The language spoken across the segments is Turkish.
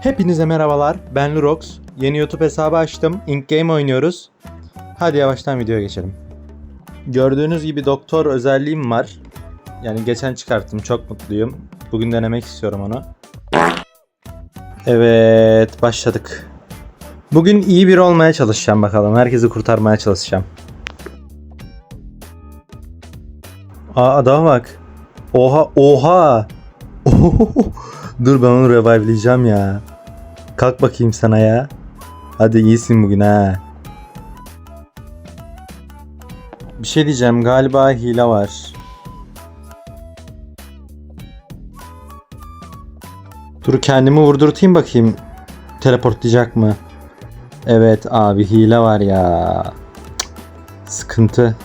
Hepinize merhabalar. Ben Lurox. Yeni YouTube hesabı açtım. Ink Game oynuyoruz. Hadi yavaştan videoya geçelim. Gördüğünüz gibi doktor özelliğim var. Yani geçen çıkarttım. Çok mutluyum. Bugün denemek istiyorum onu. Evet, başladık. Bugün iyi biri olmaya çalışacağım bakalım. Herkesi kurtarmaya çalışacağım. Aa adama bak. Oha oha. Dur ben onu revive'layacağım ya. Kalk bakayım sana ya. Hadi iyisin bugün ha. Bir şey diyeceğim galiba hile var. Dur kendimi vurdurtayım bakayım. Teleportlayacak mı? Evet abi hile var ya. Cık, Sıkıntı.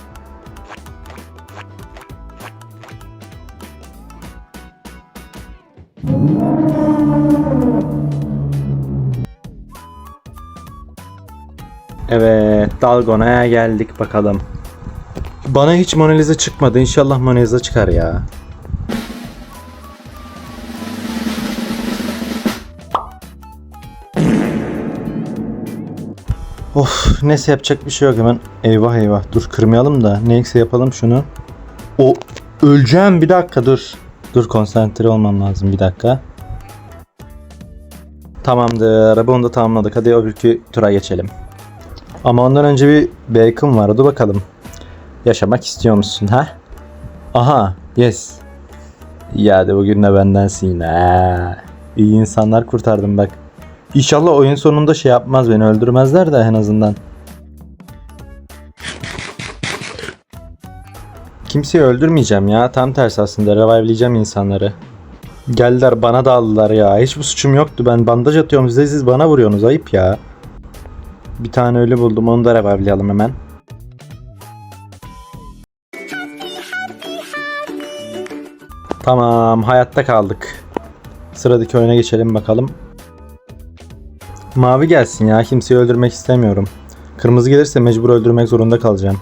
Evet, Dalgona'ya geldik bakalım. Bana hiç Mona Lisa çıkmadı. İnşallah Mona Lisa çıkar ya. Of, neyse yapacak bir şey yok hemen. Eyvah eyvah. Dur kırmayalım da. Neyse yapalım şunu. O öleceğim bir dakika dur. Dur konsantre olmam lazım bir dakika. Tamamdır. Bunu da tamamladık. Hadi öbürkü tura geçelim. Ama ondan önce bir bacon vardı bakalım. Yaşamak istiyor musun ha? Aha yes. Ya hadi bugün de bendensin yine. İyi insanlar kurtardım bak. İnşallah oyun sonunda şey yapmaz beni öldürmezler de en azından. Kimseyi öldürmeyeceğim ya. Tam tersi aslında revive'leyeceğim insanları. Geldiler bana da aldılar ya. Hiç bu suçum yoktu. Ben bandaj atıyorum size siz bana vuruyorsunuz. Ayıp ya. Bir tane ölü buldum. Onu da revive'layalım hemen. Tamam. Hayatta kaldık. Sıradaki oyuna geçelim bakalım. Mavi gelsin ya. Kimseyi öldürmek istemiyorum. Kırmızı gelirse mecbur öldürmek zorunda kalacağım.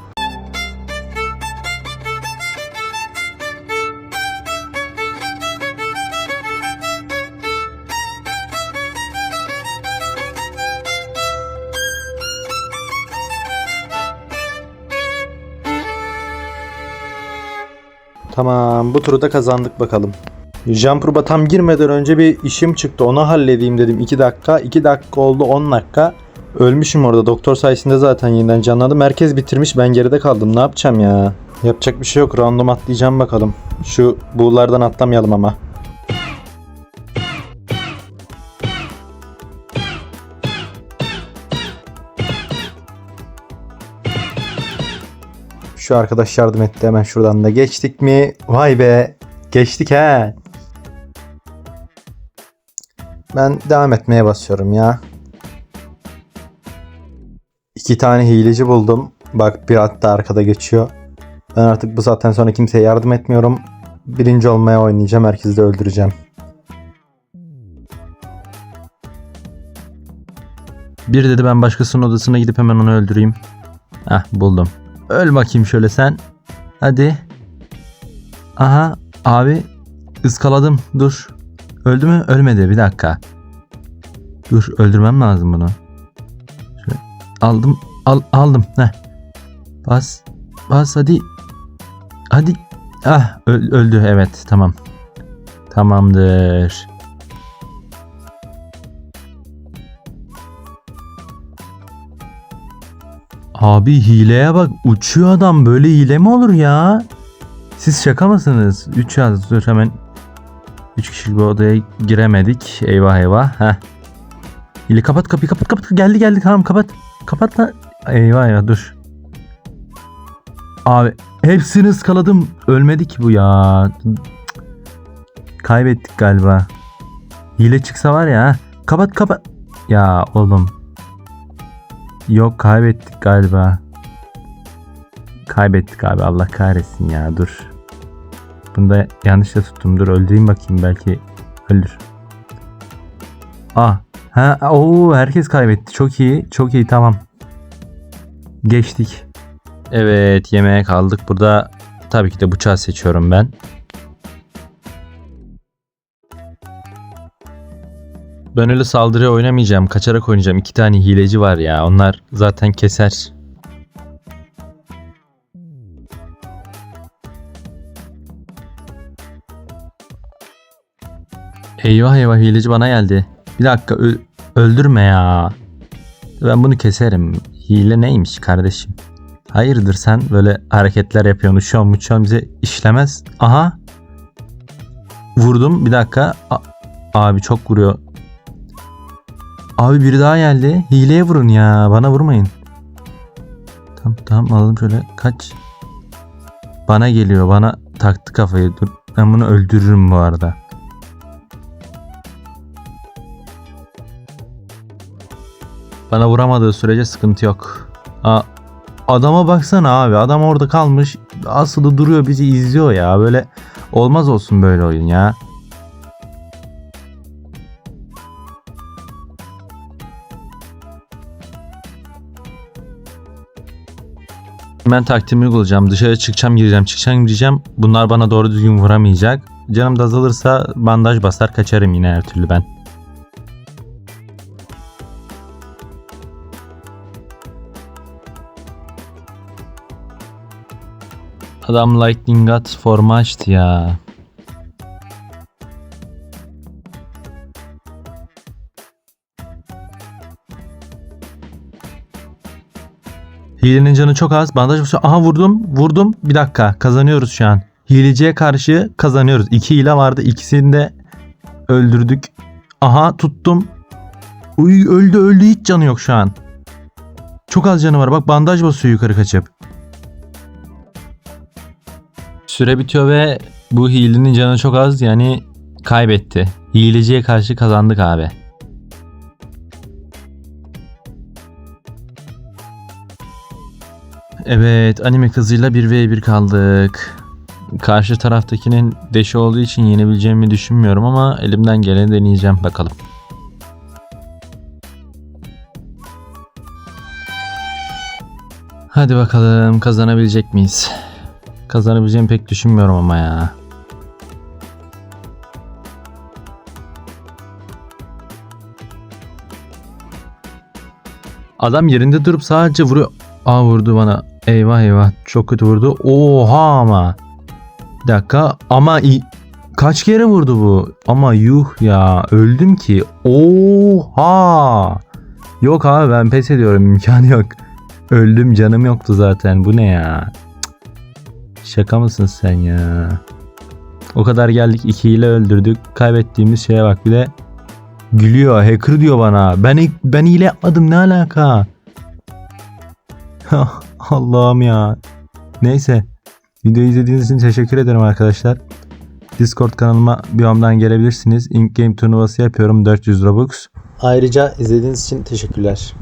Tamam bu turu da kazandık bakalım. Jumper'ba tam girmeden önce bir işim çıktı onu halledeyim dedim 2 dakika. 2 dakika oldu 10 dakika. Ölmüşüm orada doktor sayesinde zaten yeniden canlandım. Merkez bitirmiş ben geride kaldım ne yapacağım ya. Yapacak bir şey yok random atlayacağım bakalım. Şu buğulardan atlamayalım ama. Şu arkadaş yardım etti hemen şuradan da geçtik mi? Vay be geçtik he. Ben devam etmeye basıyorum ya. İki tane hileci buldum. Bak bir hatta arkada geçiyor. Ben artık bu saatten sonra kimseye yardım etmiyorum. Birinci olmaya oynayacağım. Herkesi de öldüreceğim. Bir dedi ben başkasının odasına gidip hemen onu öldüreyim. Hah buldum. Öl bakayım şöyle sen. Hadi. Aha abi ıskaladım dur. Öldü mü? Ölmedi bir dakika. Dur öldürmem lazım bunu. Şöyle, aldım al, aldım. Heh. Bas bas hadi. Hadi. Ah öl- öldü evet tamam. Tamamdır. Abi hileye bak uçuyor adam böyle hile mi olur ya? Siz şaka mısınız? 3 yaz dur hemen 3 kişilik bir odaya giremedik. Eyvah eyvah. Heh. Hile kapat kapıyı kapat kapat. Geldi geldi tamam kapat. Kapat lan. Eyvah ya dur. Abi hepsini ıskaladım. Ölmedik bu ya. Kaybettik galiba. Hile çıksa var ya. Kapat kapat. Ya oğlum. Yok kaybettik galiba. Kaybettik abi Allah kahretsin ya dur. Bunda yanlışla tuttum dur öldüreyim bakayım belki ölür. Ah ha o herkes kaybetti çok iyi çok iyi tamam. Geçtik. Evet yemeğe kaldık burada tabii ki de bıçağı seçiyorum ben. Ben öyle saldırıya oynamayacağım. Kaçarak oynayacağım. İki tane hileci var ya. Onlar zaten keser. Eyvah eyvah hileci bana geldi. Bir dakika ö- öldürme ya. Ben bunu keserim. Hile neymiş kardeşim? Hayırdır sen böyle hareketler yapıyorsun. Uçuyorsun uçuyorsun bize işlemez. Aha. Vurdum bir dakika. A- abi çok vuruyor. Abi biri daha geldi. Hileye vurun ya. Bana vurmayın. Tamam tamam alalım şöyle. Kaç. Bana geliyor. Bana taktı kafayı. Dur. Ben bunu öldürürüm bu arada. Bana vuramadığı sürece sıkıntı yok. Aa, adama baksana abi. Adam orada kalmış. Asılı duruyor bizi izliyor ya. Böyle olmaz olsun böyle oyun ya. Ben taktiğimi uygulayacağım. Dışarı çıkacağım gireceğim çıkacağım gireceğim. Bunlar bana doğru düzgün vuramayacak. Canım da azalırsa bandaj basar kaçarım yine her türlü ben. Adam Lightning Gut forma açtı ya. Hilenin canı çok az. Bandaj basıyor. Aha vurdum. Vurdum. Bir dakika. Kazanıyoruz şu an. Hileciye karşı kazanıyoruz. İki hile vardı. İkisini de öldürdük. Aha tuttum. Uy öldü öldü. Hiç canı yok şu an. Çok az canı var. Bak bandaj basıyor yukarı kaçıp. Süre bitiyor ve bu hilenin canı çok az. Yani kaybetti. Hileciye karşı kazandık abi. Evet anime kızıyla 1v1 kaldık. Karşı taraftakinin deşi olduğu için yenebileceğimi düşünmüyorum ama elimden geleni deneyeceğim bakalım. Hadi bakalım kazanabilecek miyiz? Kazanabileceğimi pek düşünmüyorum ama ya. Adam yerinde durup sadece vuruyor. Aa vurdu bana. Eyvah eyvah. Çok kötü vurdu. Oha ama. Bir dakika. Ama kaç kere vurdu bu? Ama yuh ya. Öldüm ki. Oha. Yok abi ben pes ediyorum. imkanı yok. Öldüm canım yoktu zaten. Bu ne ya? Şaka mısın sen ya? O kadar geldik ikiyle öldürdük. Kaybettiğimiz şeye bak bir de gülüyor. Hacker diyor bana. Ben ben hile yapmadım ne alaka? Allah'ım ya. Neyse. Videoyu izlediğiniz için teşekkür ederim arkadaşlar. Discord kanalıma Biyom'dan gelebilirsiniz. In-game turnuvası yapıyorum 400 Robux. Ayrıca izlediğiniz için teşekkürler.